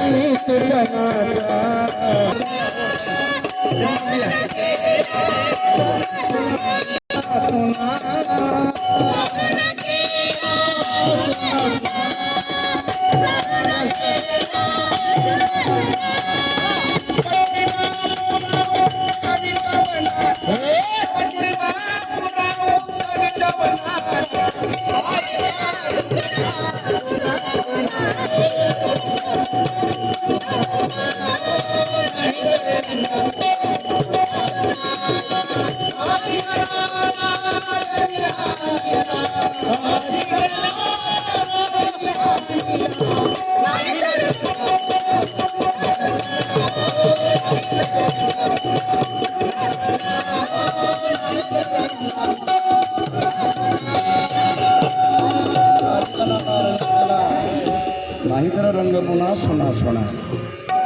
आणि तुलनाचा नाही रंग पुन्हा सोना सोना।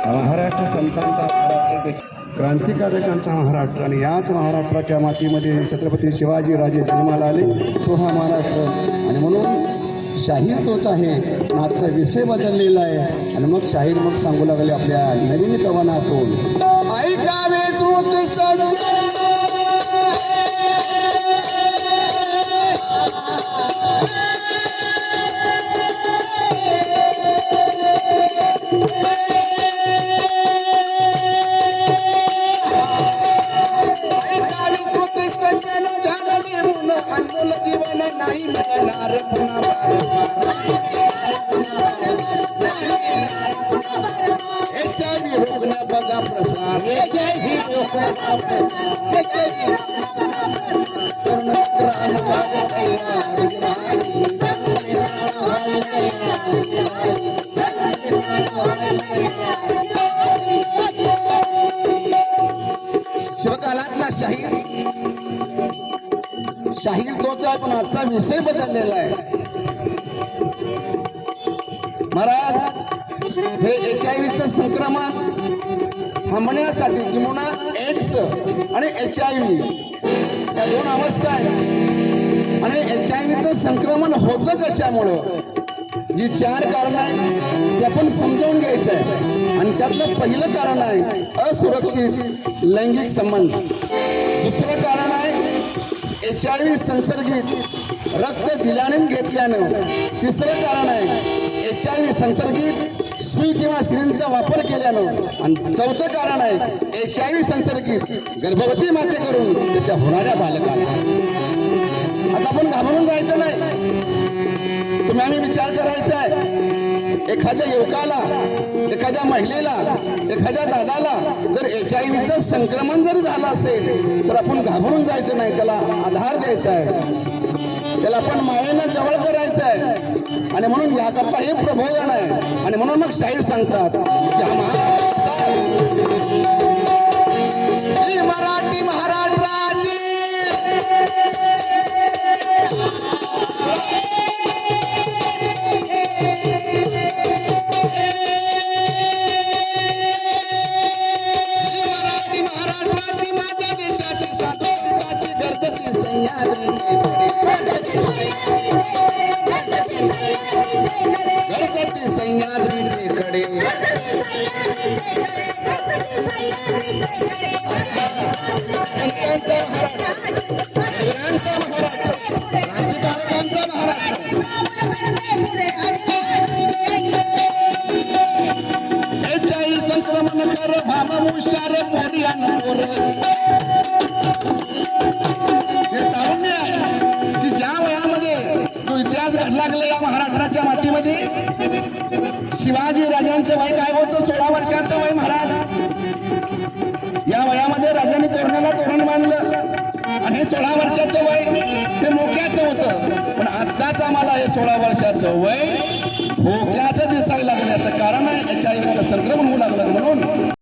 महाराष्ट्र संतांचा क्रांतिकारकांचा महाराष्ट्र आणि याच महाराष्ट्राच्या मातीमध्ये छत्रपती शिवाजीराजे जन्माला आले तो हा महाराष्ट्र. आणि म्हणून शाहीर तोच आहे पण आजचा विषय बदललेला आहे. आणि मग शाहीर मग सांगू लागले आपल्या नवीन कवनातून. ऐकावे श्रोत सज्जन! शिवकालातला शाहीर. शाहीर तोच आहे पण आजचा विषय बदललेला आहे. महाराज हे एच आय व्हीचं संक्रमण थांबण्यासाठी किंवा एड्स आणि एच आय व्ही या दोन अवस्था आहेत. आणि एच आय व्हीचं संक्रमण होतं कशामुळं? जी चार कारण आहेत ते आपण समजावून घ्यायचं आहे आणि त्यातलं पहिलं कारण आहे असुरक्षित लैंगिक संबंध. दुसरं कारण आहे एच आय व्ही संसर्गित रक्त दिल्याने घेतल्यानं. तिसरं कारण आहे एच आय व्ही संसर्गित सुई किंवा सिरिंजचा वापर केल्यानं आणि चौथं कारण आहे एच आय व्ही संसर्गित गर्भवती मातेकडून त्याच्या होणाऱ्या बालकाला. आता आपण घाबरून जायचं नाही. तुम्ही आम्ही विचार करायचा आहे. एखाद्या युवकाला एखाद्या महिलेला एखाद्या दादाला जर एच आय व्हीचं संक्रमण जर झालं असेल तर आपण घाबरून जायचं नाही त्याला आधार द्यायचा आहे. त्याला आपण मायेनं जवळ करायचं आहे आणि म्हणून याकरता हे प्रबोधन आहे. आणि म्हणून मग शाहीर सांगतात की हा महाराष्ट्र गणपती सह्याद्रीचे कडे. संतांचा महाराष्ट्र. महाराष्ट्र. महाराष्ट्र. एच संक्रमण कर भाम लागलेल्या या महाराष्ट्राच्या मातीमध्ये. शिवाजी राजांचं वय काय होतं? सोळा वर्षाचं वय महाराज. या वयामध्ये राजाने तोरणाला तोरण बांधलं. आणि हे सोळा वर्षाचं वय ते मोक्याचं होतं. पण आत्ताच आम्हाला हे सोळा वर्षाचं वय भोक्याचं दिसायला लागण्याचं कारण आहे. एच आय व्हीचं संक्रमण होऊ